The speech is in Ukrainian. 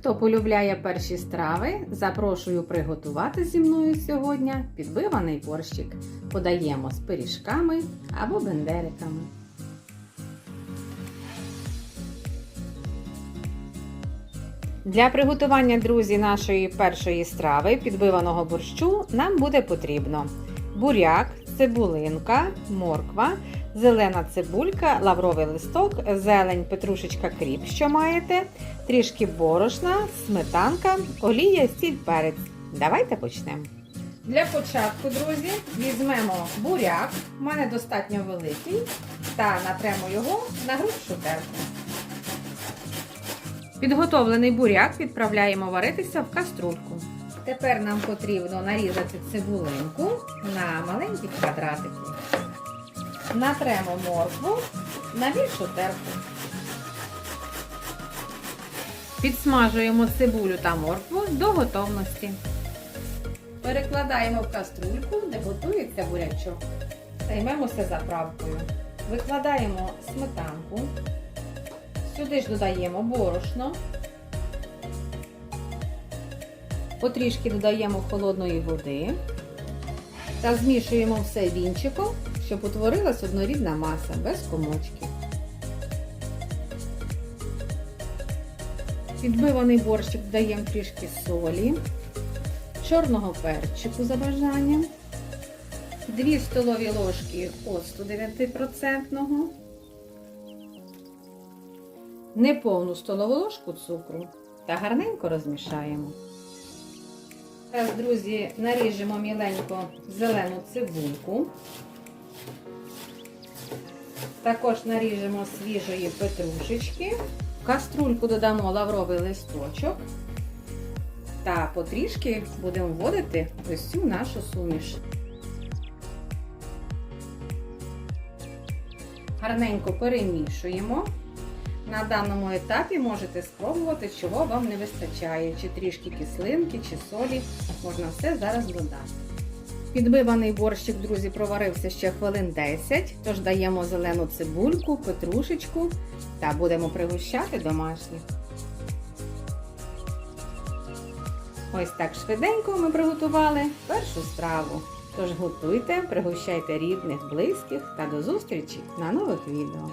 Хто полюбляє перші страви, запрошую приготувати зі мною сьогодні підбиваний борщик. Подаємо з пиріжками або бендериками. Для приготування, друзі, нашої першої страви підбиваного борщу нам буде потрібно буряк, цибулинка, морква, зелена цибулька, лавровий листок, зелень, петрушечка, кріп, що маєте, трішки борошна, сметанка, олія, сіль, перець. Давайте почнемо. Для початку, друзі, візьмемо буряк, у мене достатньо великий, та натремо його на грубшу терку. Підготовлений буряк відправляємо варитися в каструльку. Тепер нам потрібно нарізати цибулинку на маленькі квадратики. Натремо моркву на більшу терку. Підсмажуємо цибулю та моркву до готовності. Перекладаємо в каструльку, де готується бурячок. Займемося заправкою. Викладаємо сметанку. Сюди ж додаємо борошно. Потрішки додаємо холодної води та змішуємо все вінчиком, щоб утворилась однорідна маса без комочків. Підбиваний борщик додаємо трішки солі, чорного перчику за бажанням, 2 столові ложки оцту 9%, неповну столову ложку цукру та гарненько розмішаємо. Зараз, друзі, наріжемо міленько зелену цибульку. Також наріжемо свіжої петрушечки. В каструльку додамо лавровий листочок. Та потрішки будемо вводити ось цю нашу суміш. Гарненько перемішуємо. На даному етапі можете спробувати, чого вам не вистачає, чи трішки кислинки, чи солі. Можна все зараз додати. Підбиваний борщик, друзі, проварився ще хвилин 10, тож даємо зелену цибульку, петрушечку та будемо пригощати домашніх. Ось так швиденько ми приготували першу страву. Тож готуйте, пригощайте рідних, близьких та до зустрічі на нових відео.